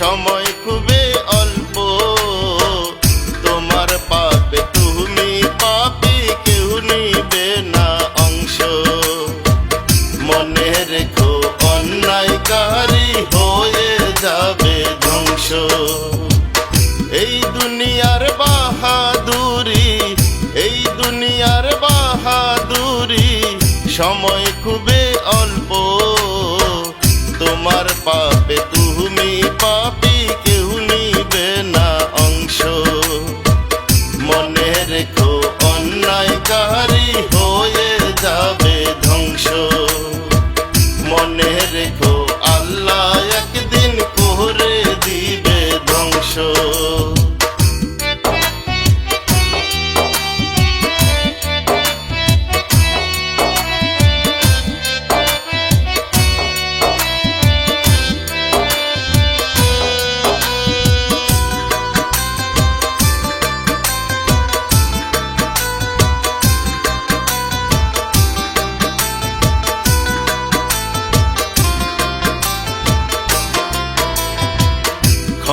সময়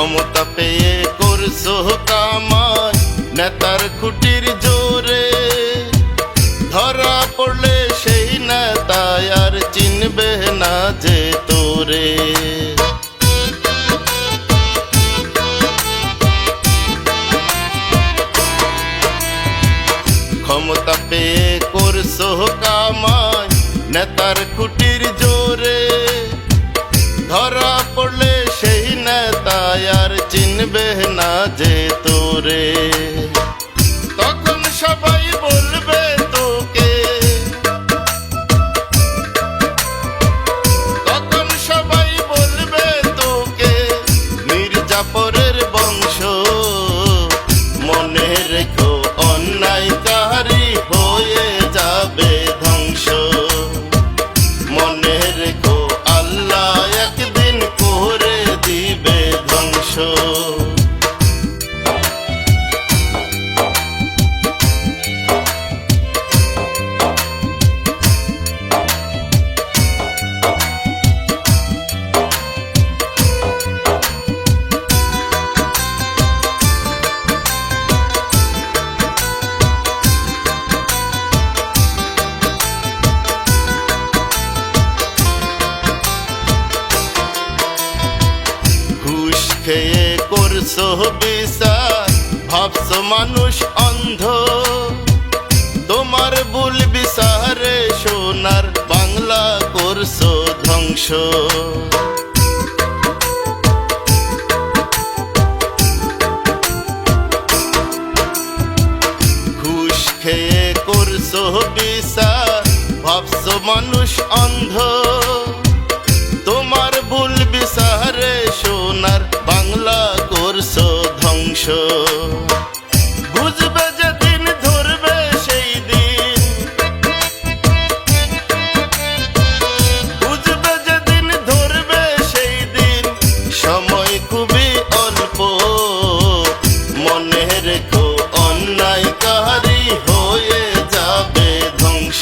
ক্ষমতা পেয়ে করছ কামায় নেতার খুঁটির জোরে ধরা পড়লে সেই নেতায় আর চিনবে না যে তোরে। ক্ষমতা পেয়ে করছ কামায় নেতার না যে করছ বিচার ভাবছ মানুষ অন্ধ। তোমার ভুল বিচারে সোনার বাংলা করছ ধ্বংস। ঘুষ খেয়ে করছ বিচার, ভাবছ মানুষ অন্ধ। ধ্বংস বুঝবে যেদিন ধরবে সেই দিন। বুঝবে যেদিন ধরবে সেই দিন। সময় খুবই অল্প, মনে রেখো অন্যায়কারী হয়ে যাবে ধ্বংস।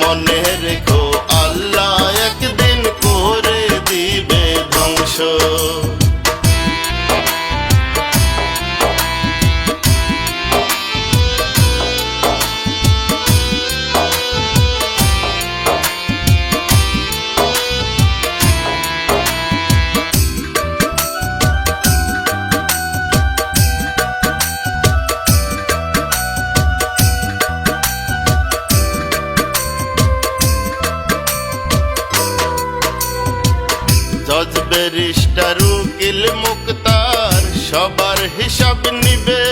মনে রেখো আল্লাহ একদিন করে দিবে ধ্বংস। হিসাব নিবে।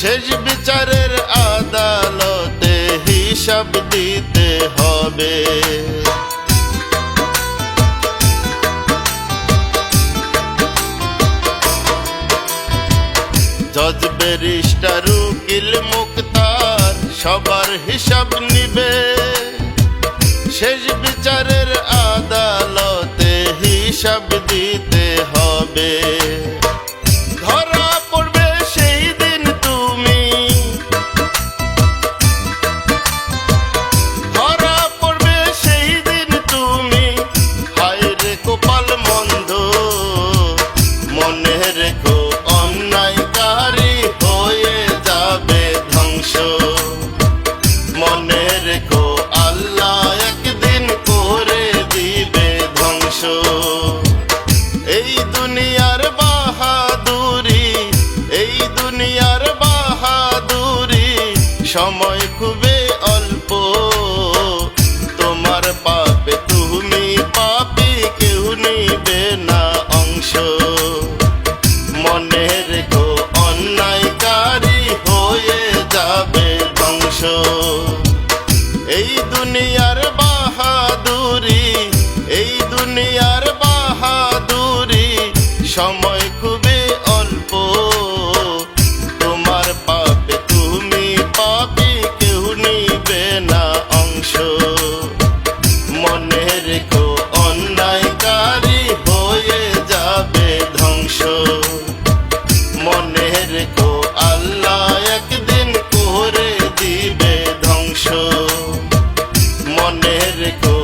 শেষ বিচারের আদালতে হিসাব দিতে হবে। জজ ব্যারিস্টার, উকিল, মুক্তার, সবার হিসাব নিবে। শেষ বিচারের আদালতে হিসাব দিতে হবে। সময় খুবই অল্প। তোমার পাপে তুমি পাপি কেউ নিবে না অংশ। মনে রেখো অন্যায়কারী হয়ে যাবে ধ্বংস। এই দুনিয়ার বাহাদুরি, এই দুনিয়ার বাহাদুরি সময় রেখো